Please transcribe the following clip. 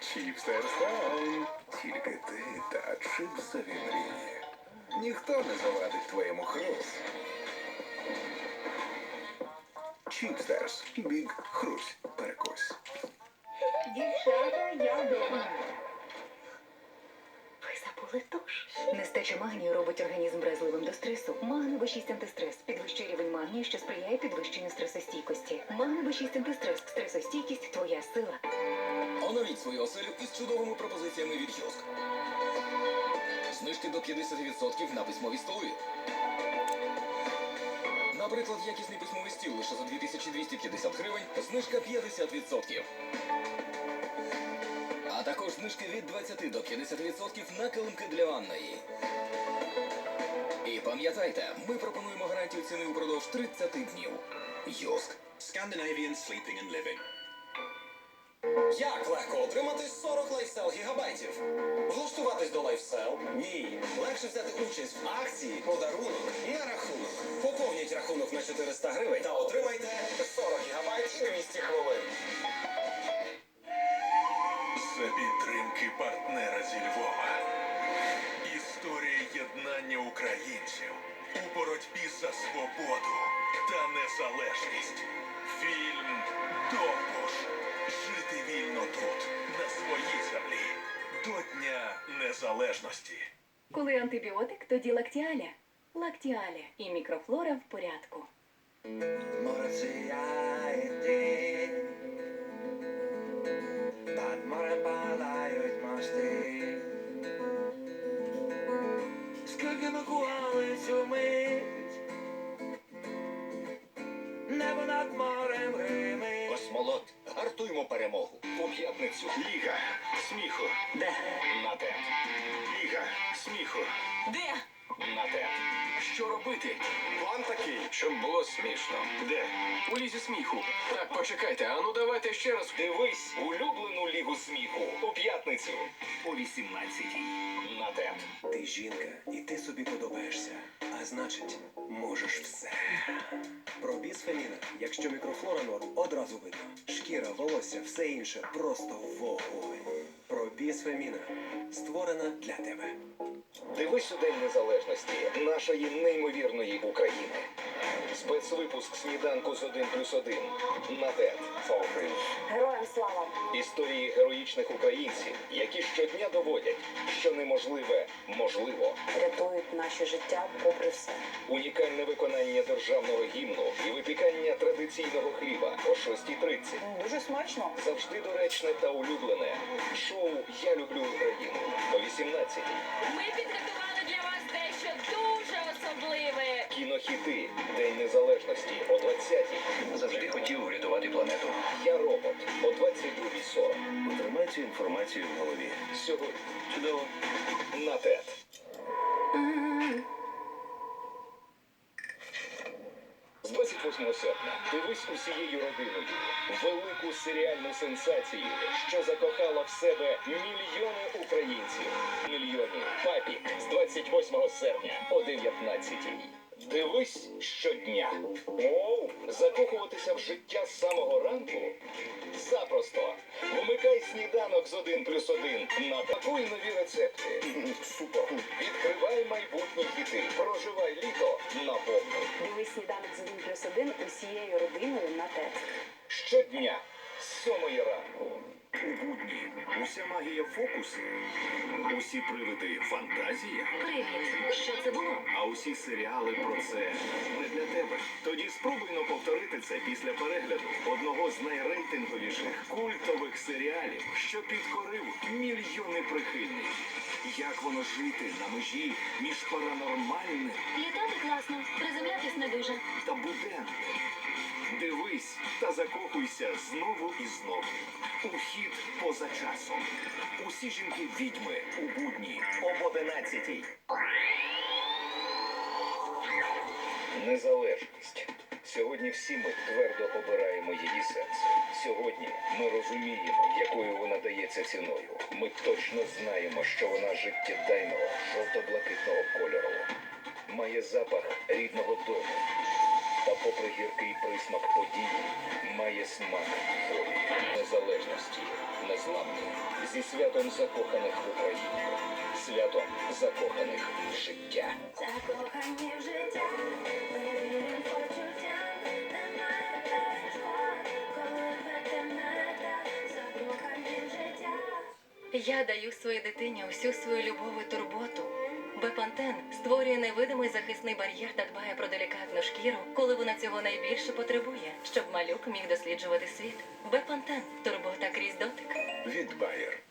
Чіпстерс Тайм. Тільки ти та чипсові мрії. Ніхто не завадить твоєму хрус. Чіпстерс. Біг хрусь. Перекусь. Дівчата, я вдома. Ви забули туш. Нестача магнію робить організм вразливим до стресу. Магне B6 антистрес підвищує рівень магнію, що сприяє підвищенню стресостійкості. Магне B6 антистрес. Стресостійкість твоя сила. Оновіть свою оселю із чудовими пропозиціями від Йоск. Знижки до 50% на письмові столи. Наприклад, якісний письмовий стіл лише за 2250 гривень, знижка 50%. А також знижки від 20 до 50% на килимки для ванної. І пам'ятайте, ми пропонуємо гарантію ціни упродовж 30 днів. Йоск. Scandinavian Sleeping and Living. Як легко отримати 40 лайфсел гігабайтів? Влаштуватись до лайфсел? Ні. Легше взяти участь в акції подарунок на рахунок. Поповніть рахунок на 400 гривень та отримайте 40 гігабайт і 200 хвилин. За підтримки партнера зі Львова. Історія єднання українців у боротьбі за свободу та незалежність. Незалежності. Коли антибіотик, тоді лактіаля. Лактіаля і мікрофлора в порядку. Скільки ми кували цю мить, небо над морем гримить. Космолот. Гартуємо перемогу. У п'ятницю. Ліга сміху. Де? На те. Ліга сміху. Де? На те. Що робити? План такий, щоб було смішно. Де? У лізі сміху. Так, почекайте, а ну давайте ще раз. Дивись улюблену лігу сміху у п'ятницю о 18-й. На те. Ти жінка, і ти собі подобаєшся. А значить, можеш все. Про бісфеміна, якщо мікрофлора норм, одразу видно. Шкіра, волосся, все інше просто вогонь. Про бісфеміна створена для тебе. Дивись у День Незалежності нашої неймовірної України. Спецвипуск сніданку з 1 плюс 1 на ТЕТ. Героям слава! Історії героїчних українців, які щодня доводять, що неможливе можливо. Рятують наші життя попри все. Унікальне виконання державного гімну і випікання традиційного хліба о 6.30. Дуже смачно. Завжди доречне та улюблене. Шоу Я люблю Україну о 18.00. Ми підготували для вас дещо дуже особливе. Кінохіти День Незалежності о 20.00. Завжди хотів врятувати планету. Я робот о 22.40. Потримай цю інформацію в голові. Сьогодні Чудово. на ТЕТ. З 28 серпня дивись усією родиною велику серіальну сенсацію, що закохала в себе мільйони українців. Мільйонів папік з 28 серпня о 19 Дивись щодня. Оу, закохуватися в життя з самого ранку? Запросто. Вмикай сніданок з 1 плюс 1 на такої нові рецепти. Супер. Відкривай майбутні хіти. З 1 плюс 1 усією родиною на ТЕЦ. Щодня з сьомої ранку. У будні уся магія фокусу, усі привиди фантазія, Привіт. Це було? а усі серіали про це не для тебе. Тоді спробуй но повторити це після перегляду одного з найрейтинговіших культових серіалів, що підкорив мільйони прихильників. Як воно жити на межі між паранормальним Літати класно, приземлятись не дуже. та буденним. Дивись та закохуйся знову і знову. Ухід поза часом. Усі жінки відьми у будні об 11 Незалежність. Сьогодні всі ми твердо обираємо її серце. Сьогодні ми розуміємо, якою вона дається ціною. Ми точно знаємо, що вона життєдайного, жовто-блакитного кольору. Має запах рідного дому, Та попри гіркий присмак події, має смак волі, незалежності, незламної. Зі святом закоханих в Україну. Святом закоханих в життя. Закохані в життя. Я даю своїй дитині усю свою любов і турботу. Бепантен створює невидимий захисний бар'єр та дбає про делікатну шкіру, коли вона цього найбільше потребує, щоб малюк міг досліджувати світ. Бепантен турбота крізь дотик. Від Bayer.